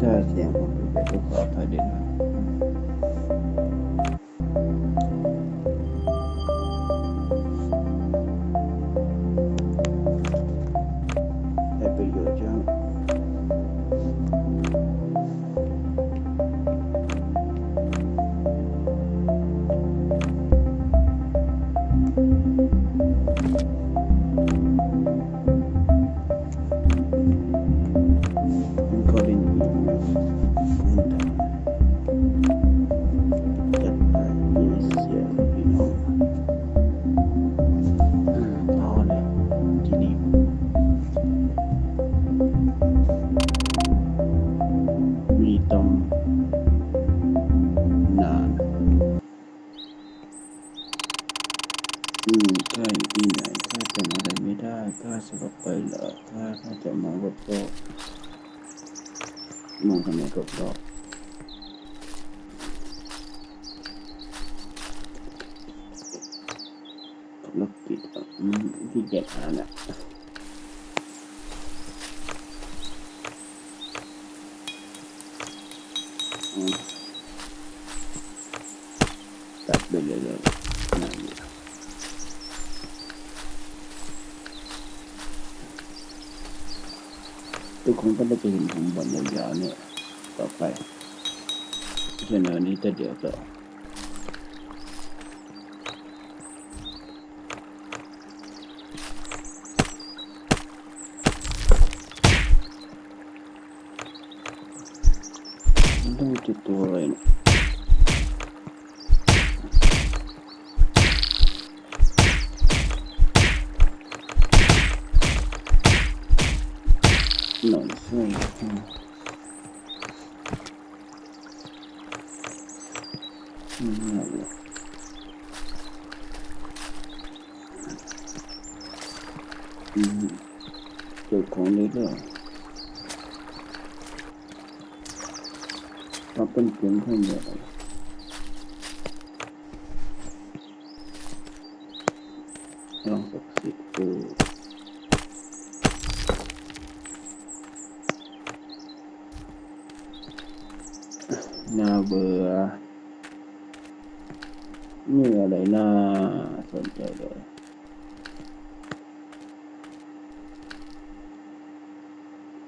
ถ้าเสียงผมเป็นแบบก็ขอถอยเดิน ได้ข้าสลบไปเหรอข้าข้าจะมองรอบๆมองทำไมรอบๆธุรกิจอะที่เจ็ดอันน่ะอืมตัดไปเลยเลยนั่นแหละ ทุกคนก็ไม่จะเห็นผมบนยาวๆเนี่ยต่อไปเสนอนี้จะเดี๋ยวต่อ ช่วยอืมอืมนั่นแหละอืมเจ้าของเลยด้วยถ้าเป็นเพียงแค่เดียวลองสักสิบตัว น่าเบื่อมีอะไรน่าสนใจเลย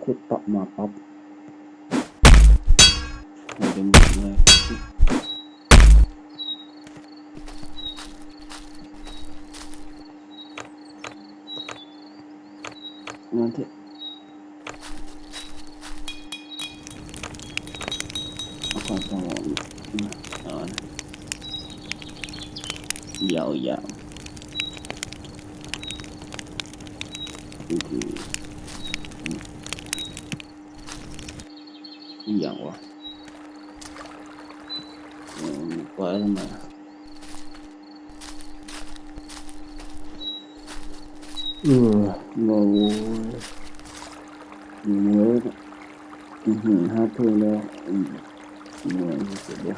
ขุดปับมาปั๊บให้เป็นหมดเลยนั่นเถอะ 摇养。嗯，不养我。嗯，乖了嘛。嗯，我我嗯，嗯，他退了，嗯，我是这样。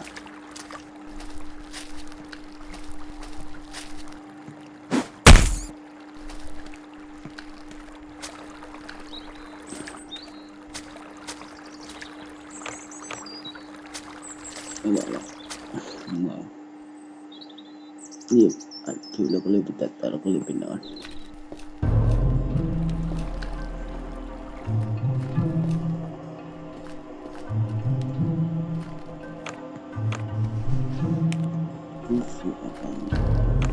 Allah Allah Allah Ni Aku dah pergi tak tahu Aku pergi nak Thank.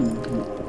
Mm-hmm.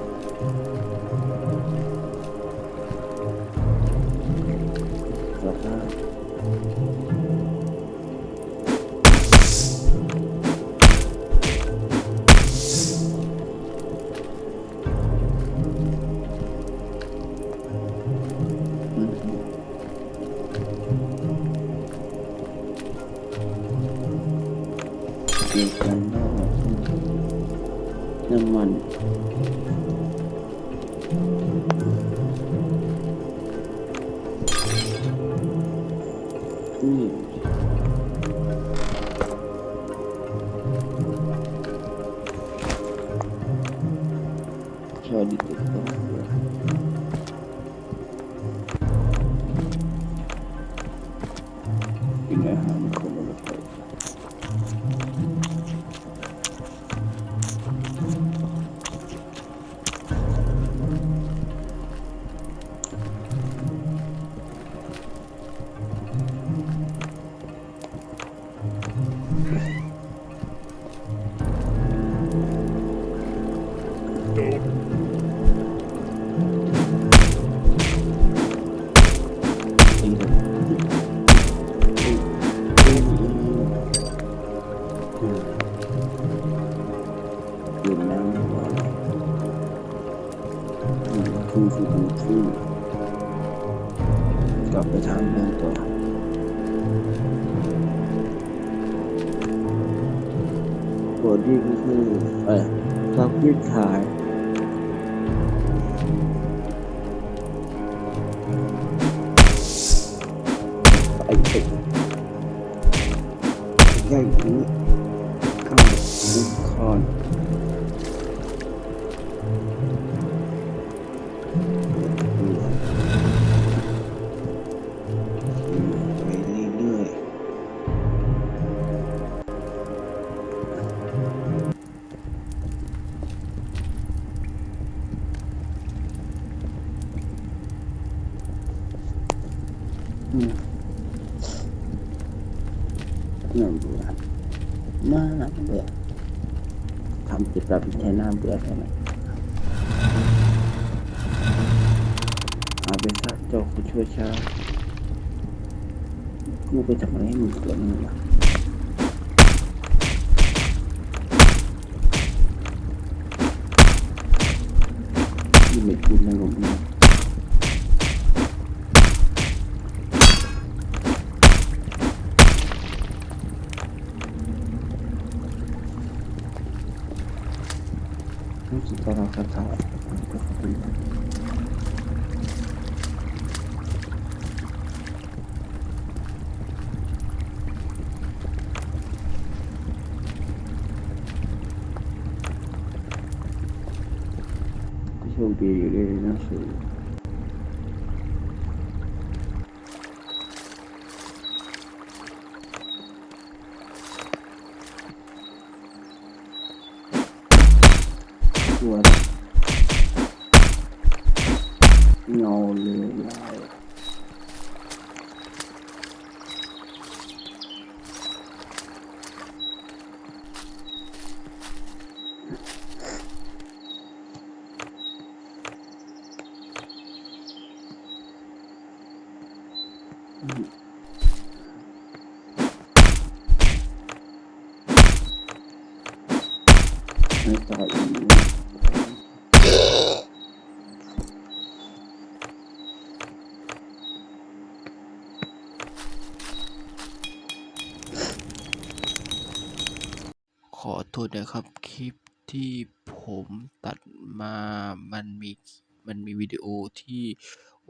嗯。 คือคือคือกลับไปทำงานต่อตัวที่ก็คือเออพักยืดขายไอ้เป็ดใหญ่นี้นข้าวคอน น่าเบื่อมากเบื่อทำจิตเราเป็นแค่น่าเบื่อแค่ไหนเอาไปซะเจ้าคุณช่วยชาติกูไปทำอะไรให้มึงเกิดมึงวะที่ไม่กินนะผม 方を。She'll be in a 我。No, no. Mm-hmm. ขอโทษนะครับ คลิปที่ผมตัดมามันมีมันมีวิดีโอที่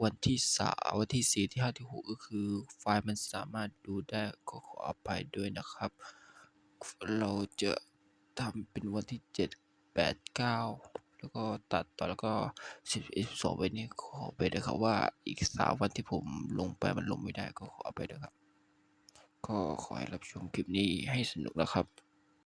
วันที่สามวันที่สี่ที่ห้าที่หกก็คือไฟล์มันสามารถดูได้ก็ขออภัยด้วยนะครับ เราจะทำเป็นวันที่เจ็ดแปดเก้าแล้วก็ตัดต่อแล้วก็สิบสิบสองไว้นี่ขอไปด้วยครับว่าอีกสามวันที่ผมลงไปมันลงไม่ได้ก็ขออภัยด้วยครับ ก็ขอให้รับชมคลิปนี้ให้สนุกนะครับ